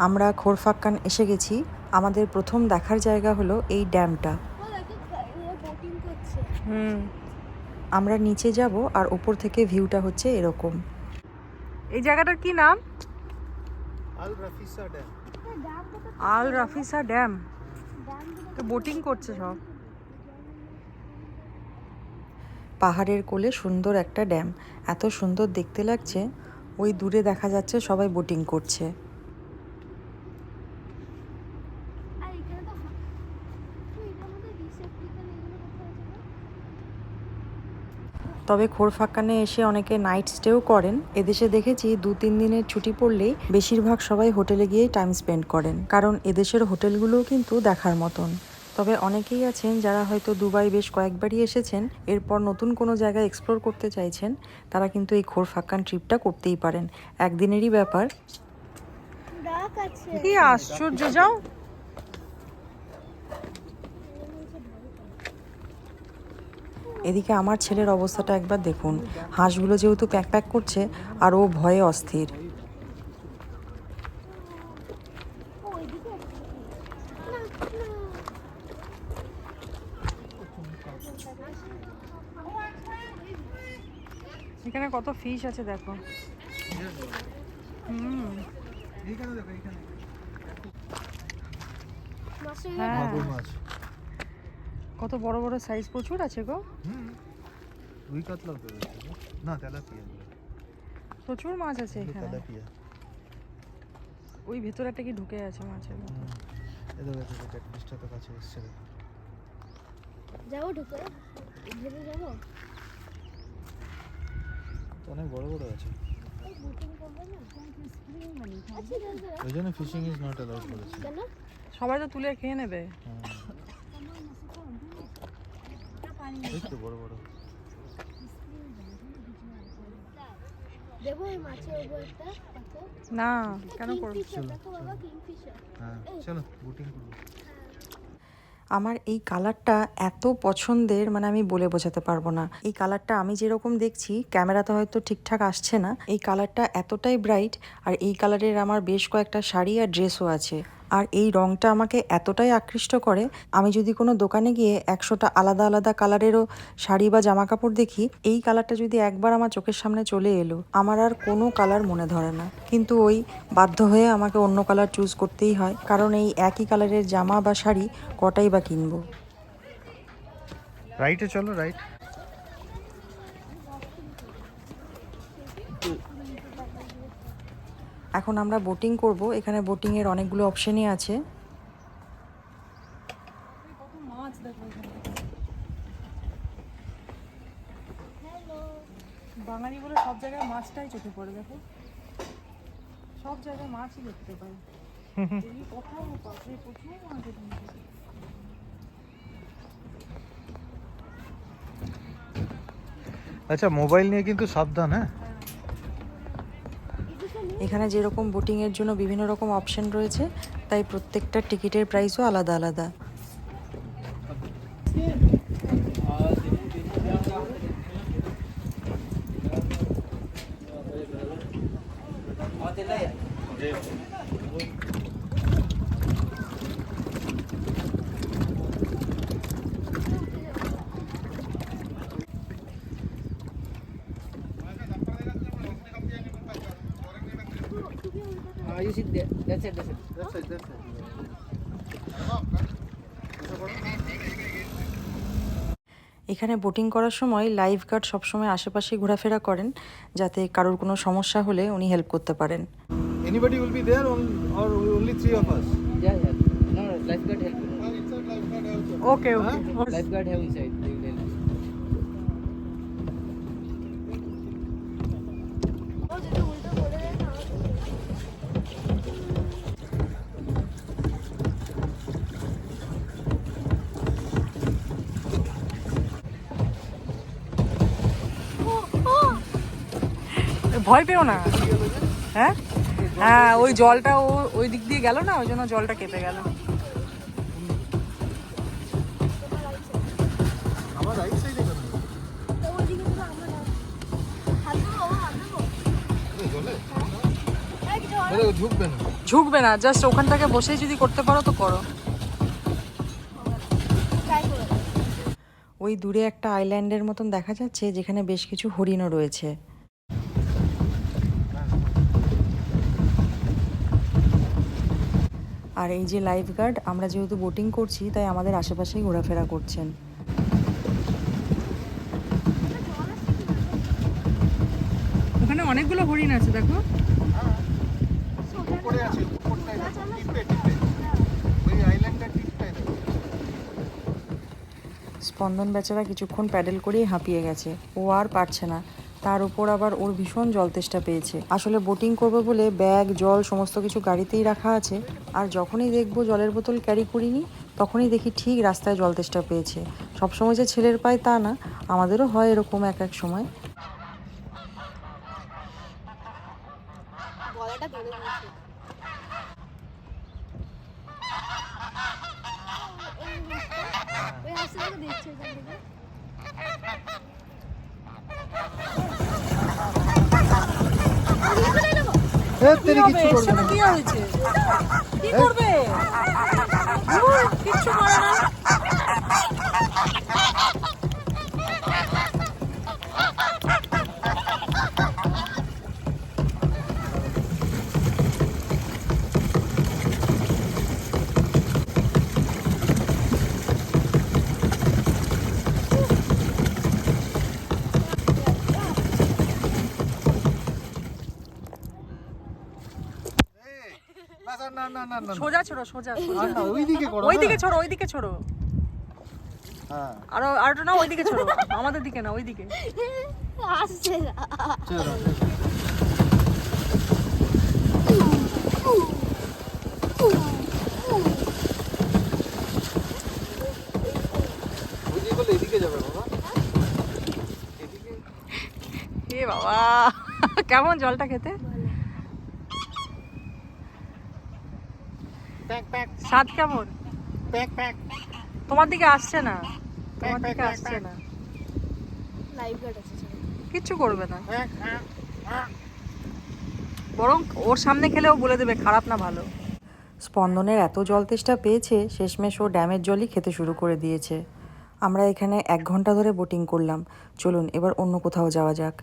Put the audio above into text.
আমরা খোরফাক্কান এসে গেছি। আমাদের প্রথম দেখার জায়গা হলো এই ড্যামটা। হুম। আমরা নিচে যাব আর ওপর থেকে ভিউটা হচ্ছে এরকম। এই জায়গাটার কি নাম? Al Rafisa dam. Al Rafisa dam. তো বোটিং করছে সব। পাহাড়ের কোলে সুন্দর একটা ড্যাম। এত সুন্দর দেখতে লাগছে। ওই দূরে দেখা যাচ্ছে সবাই বোটিং করছে আর এখানে তো হা- তো এটার মধ্যে রিসেপ্টিক্যাল এগুলো কোথায় আছে গো? তবে খোরফাক্কানে এসে অনেকে নাইট স্টেও করেন। এদেশে দেখেছি দু তিন দিনের ছুটি পড়লেই বেশিরভাগ সবাই হোটেলে গিয়েই টাইম স্পেন্ড করেন কারণ এদেশের হোটেলগুলোও কিন্তু দেখার মতন। তবে অনেকেই আছেন যারা হয়তো দুবাই বেশ কয়েকবারই এসেছেন এরপর নতুন কোনো জায়গায় এক্সপ্লোর করতে চাইছেন তারা কিন্তু এই খোরফাক্কান ট্রিপটা করতেই পারেন। একদিনেরই ব্যাপার। ডাক আছে। কি আশ্চর্য যাও। এদিকে আমার ছেলের অবস্থাটা একবার দেখুন। হাঁসগুলো যেহেতু প্যাক প্যাক করছে আর ও ভয়ে অস্থির। ও ওইদিকে না না এখানে কত ফিশ আছে দেখো। হুম। এইখানে দেখো এইখানে। হ্যাঁ। মাছ। কত বড় বড় সাইজ প্রচুর আছে গো। হুম রুই কাতলাও তো। না তেলাপিয়া। প্রচুর মাছ আছে এখানে। তেলাপিয়া। ওই ভেতরে একটা কি ঢুকে আছে মাছের মতো। এদের কাছে ক্যাটফিশটা তো কাছে এসছে যাব ঢুকে ভেবে যাব? তো অনেক বড় বড় আছে। বোটিং করব না? দাদা ওই জন্য ফিশিং ইজ নট অ্যালাউড করেছে সবাই তো তুলে খেয়ে নেবে। হ্যাঁ বড় বড়। দেবো মাছের ওপর একটা না কেন করব? হ্যাঁ চলো বোটিং করব। আমার এই কালারটা এত পছন্দের মানে আমি বলে বোঝাতে পারব না। এই কালারটা আমি যেরকম দেখছি ক্যামেরাতে হয়তো ঠিকঠাক আসছে না। এই কালারটা এতটাই ব্রাইট আর এই কালারের আমার বেশ কয়েকটা শাড়ি আর ড্রেসও আছে। আর এই রংটা আমাকে এতটাই আকৃষ্ট করে, আমি যদি কোনো দোকানে গিয়ে একশোটা আলাদা আলাদা কালারেরও শাড়ি বা জামা কাপড় দেখি, এই কালারটা যদি একবার আমার চোখের সামনে চলে এলো, আমার আর কোনো কালার মনে ধরে না। কিন্তু ওই বাধ্য হয়ে আমাকে অন্য কালার চুজ করতেই হয়, কারণ এই একই কালারের জামা বা শাড়ি কটাই বা কিনবো। রাইটে চলো রাইট এখন আমরা বোটিং করব। এখানে বোটিং এর অনেকগুলো অপশনই আছে। বাঙালি বলে সব জায়গায় মাছটাই চোখে পড়ে দেখো। সব জায়গায় মাছই দেখতে পাই। কোথাও প্রচুর মাছ আচ্ছা মোবাইল নিয়ে কিন্তু সাবধান হ্যাঁ? এখানে যেরকম বোটিংয়ের জন্য বিভিন্ন রকম অপশন রয়েছে তাই প্রত্যেকটা টিকিটের প্রাইসও আলাদা আলাদা। Uh, এখানে বোটিং করার সময় লাইফ গার্ড সবসময় আশেপাশে ঘোরাফেরা করেন যাতে কারোর কোনো সমস্যা হলে উনি হেল্প করতে পারেন। লাইফ গার্ড হেল্প ভয় পেও না। হ্যাঁ? হ্যাঁ ওই জলটা ও ওই দিক দিয়ে গেল না ওই জন্য জলটা কেঁপে গেল। ঝুঁকবে না। জাস্ট ওখানটাকে বসেই যদি করতে পারো তো করো। ওই দূরে একটা আইল্যান্ডের মতন দেখা যাচ্ছে যেখানে বেশ কিছু হরিণও রয়েছে। আর এই যে লাইফ গার্ড আমরা যেহেতু বোটিং করছি তাই আমাদের আশেপাশেই ঘোরাফেরা করছেন। ওখানে অনেকগুলো হরিণ আছে দেখো। উপরে আছে উপরটায় দেখো, টিপে টিপে। ওই আইল্যান্ডের টিপটায় দেখো। স্পন্দন বেচারা কিছুক্ষণ প্যাডেল করেই হাঁপিয়ে গেছে। ও আর পারছে না। তার উপর আবার ওর ভীষণ জল তেষ্টা পেয়েছে। আসলে বোটিং করবে বলে ব্যাগ জল সমস্ত কিছু গাড়িতেই রাখা আছে। আর যখনই দেখব জলের বোতল ক্যারি করিনি তখনই দেখি ঠিক রাস্তায় জল তেষ্টা পেয়েছে। সবসময় যে ছেলের পায় তা না আমাদেরও হয় এরকম এক এক সময়। দেখছে ওখান থেকে এ তেরি কিছু করবে না। কি হয়েছে? কি করবে? কিছু করে না। না না না না না না। সোজা ছোড়ো সোজা সোজা। ওইদিকে করো ওইদিকে ছোড়ো ওইদিকে ছোড়ো। হ্যাঁ। আর আর না ওইদিকে ছোড়ো। আমাদের দিকে না ওইদিকে। আসছে। না চলো। ওইদিকে বলে এদিকে যাবে বাবা। এদিকে এ বাবা কেমন জলটা খেতে প্যাক প্যাক স্বাদ কেমন? প্যাক প্যাক তোমার দিকে আসছে না। তোমার দিকে আসছে না। কিচ্ছু করবে না। হ্যাঁ হ্যাঁ বরং ওর সামনে খেলেও বলে দেবে খারাপ না ভালো। স্পন্দনের এত জল তেষ্টা পেয়েছে শেষমেশ ও ড্যামের জলই খেতে শুরু করে দিয়েছে। আমরা এখানে এক ঘণ্টা ধরে বোটিং করলাম। চলুন এবার অন্য কোথাও যাওয়া যাক।